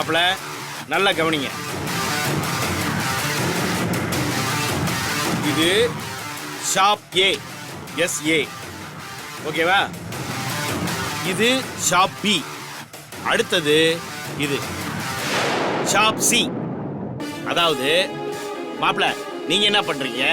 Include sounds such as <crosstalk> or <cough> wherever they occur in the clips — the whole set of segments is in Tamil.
மாப்பிள்ள நல்லா கவனிங்க. இது ஷாப் ஏ எஸ் ஏ. ஓகேவா? இது ஷாப் பி. அடுத்தது இது. Shop C. அதாவது மாப்பிள்ள நீங்க என்ன பண்றீங்க?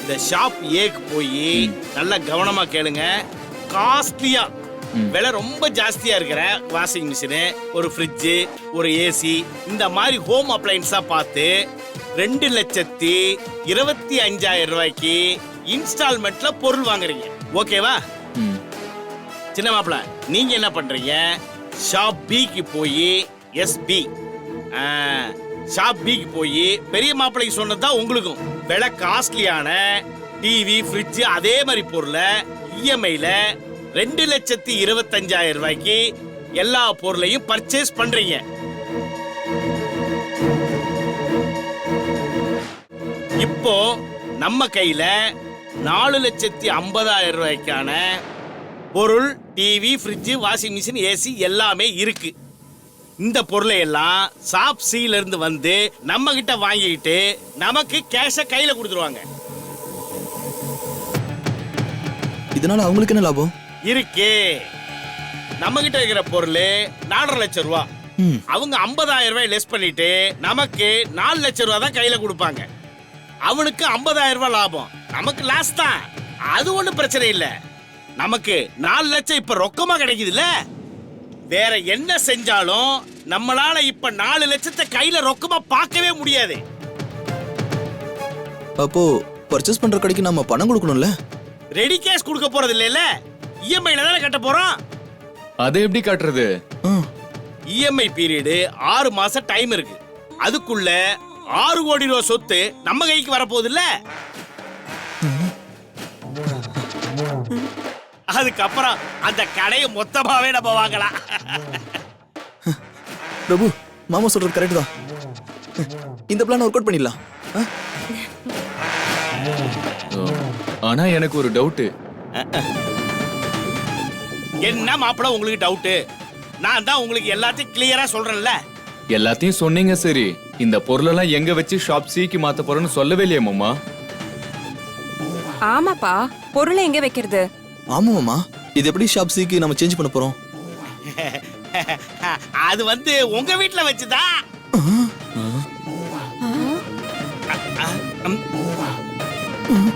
இந்த ஷாப் ஏக்கு போய் நல்லா கவனமா கேளுங்க. காஸ்ட்லியா விலை ரொம்ப ஜாஸ்தியா இருக்கிற வாஷிங் மிஷினு ஒரு ஃப்ரிட்ஜு ஒரு ஏசி இந்த மாதிரி ஹோம் அப்ளைன்ஸா பார்த்து ரெண்டு லட்சத்தி இருபத்தி அஞ்சாயிரம் ரூபாய்க்கு இன்ஸ்டால்மெண்ட்ல பொருள் வாங்குறீங்க. ஓகேவா? சின்ன மாப்பிள நீங்க என்ன பண்றீங்க? ஷாப் பிக்கு போய் எஸ்பி ஷாப் பிக்கு போய் பெரிய மாப்பிள்ளைக்கு சொன்னதுதான் உங்களுக்கும். விலை காஸ்ட்லியான டிவி ஃப்ரிட்ஜ் அதே மாதிரி பொருளை இஎம்ஐல ரெண்டு லட்சத்தி இருபத்தஞ்சாயிரம் ரூபாய்க்கு எல்லா பொருளையும் பர்ச்சேஸ் பண்றீங்க. இப்போ நம்ம கையில நாலு லட்சத்தி ஐம்பதாயிரம் ரூபாய்க்கான பொருள் TV fridge washing machine AC எல்லாமே இருக்கு. இந்த பொருளை எல்லாம் சாப் சீல இருந்து வந்து நம்ம கிட்ட வாங்கிக்கிட்டு நமக்கு கேஷ கையில கொடுத்துருவாங்க. இதனால அவங்களுக்கு என்ன லாபம்? இருக்கே. நம்ம கிட்ட இருக்கிற பொருள் நாலரை லட்சம் ரூபா. அவங்க ஐம்பதாயிரம் ரூபாய் லெஸ் பண்ணிட்டு நமக்கு நாலு லட்சம் ரூபா தான் கையில கொடுப்பாங்க. அவனுக்கு ஐம்பதாயிரம் ரூபாய் லாபம். நமக்கு லாஸ் தான். அது ஒண்ணும் பிரச்சனை இல்ல. நமக்கு நாலு லட்சம் இப்ப ரொக்கமா கிடைக்குதுல்ல? வேற என்ன செஞ்சாலும் நம்மளால இப்ப நாலு லட்சத்தை கையில ரொக்கமா பார்க்கவே முடியாது. அப்போ பர்ச்சேஸ் பண்ற கடைக்கு நம்ம பணம் கொடுக்கணும்ல? ரெடி கேஷ் கொடுக்க போறது இல்லைல்ல? இஎம்ஐல தானே கட்ட போறோம்? அதை எப்படி காட்டுறது? இஎம்ஐ பீரியடு ஆறு மாசம் டைம் இருக்கு. அதுக்குள்ள ஆறு கோடி ரூபா சொத்து நம்ம கைக்கு வரப்போகுது இல்ல அதுக்கப்புறம் அந்த கடையை மொத்தமாவே நம்ம வாங்கலாம். பிரபு மாமா சொல்றது கரெக்ட் தான். இந்த பிளான் ஒர்க் அவுட் பண்ணிடலாம். ஆனா எனக்கு ஒரு டவுட்டு என்ன மாப்பிள உங்களுக்கு டவுட்டு நான் தான் உங்களுக்கு எல்லாத்தையும் கிளியரா சொல்றேன்ல. எல்லாத்தையும் சொன்னீங்க சரி. இந்த பொருளெல்லாம் எங்க வச்சு ஷாப் சிக்கு மாத்த போறேன்னு சொல்லவே இல்லையா மாமா? ஆமாப்பா பொருளை எங்க வைக்கிறது? ஆமா மாமா. இது எப்படி ஷாப் சிக்கு நம்ம சேஞ்ச் பண்ண போறோம்? <laughs> அது வந்து உங்க வீட்ல வச்சுதான் ஆ, ம்.